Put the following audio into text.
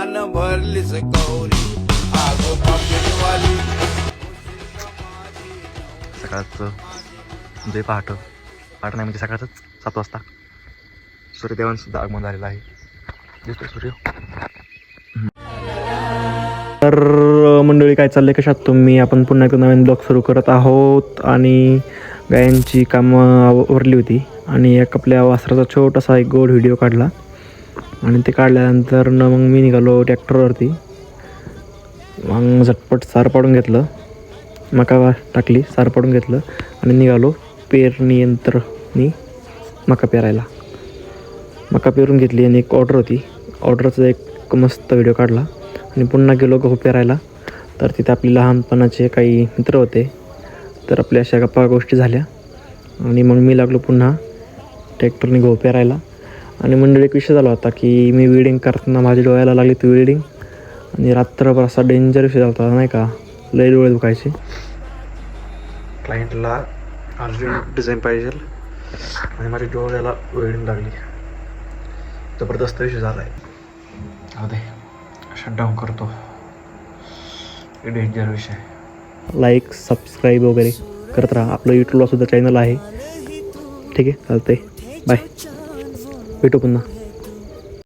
मान भरलीस गौरी. आगो पाकिटवाली सकाळचं जे पहाट. पहाट नाही म्हणजे सकाळचंच सात वाजता. सूर्यदेवांसुद्धा आगमन झालेलं आहे. दिसतो सूर्य. तर मंडळी काय चाललंय? कशात तुम्ही? आपण पुन्हा एक नवीन ब्लॉग सुरू करत आहोत. आणि गायांची कामं आवरली होती. आणि एक आपल्या वासराचा छोटासा एक गोड व्हिडिओ काढला. आणि ते काढल्यानंतर न मग मी निघालो ट्रॅक्टरवरती. मग झटपट सार पाडून घेतलं. मका टाकली सार पाडून घेतलं आणि निघालो पेरणी यंत्रनी मका पेरायला. मका पेरून घेतली आणि एक ऑर्डर होती. ऑर्डरचा एक मस्त व्हिडिओ काढला आणि पुन्हा गेलो गहू पेरायला. तर तिथे आपले लहानपणाचे काही मित्र होते. तर आपल्या अशा गप्पा गोष्टी झाल्या. आणि मग मी लागलो पुन्हा ट्रॅक्टरने गहू पेरायला. आणि मंडळी एक विषय झाला होता की मी विडिंग करताना माझ्या डोळ्याला लागली ती विडिंग आणि रात्रभर असा डेंजर विषय झाला होता नाही का? लय डोळे दुखायचे. क्लायंटला अर्जंट डिझाईन पाहिजे. आणि माझ्या डोळ्याला वेल्डिंग लागली. जबरदस्त विषय झाला आहे दे शटडाऊन करतो. डेंजर विषय. लाईक सबस्क्राईब वगैरे करत राहा. आपलं यूट्यूबला सुद्धा चॅनल आहे. ठीक आहे चालतंय. बाय भेटू पुन्हा.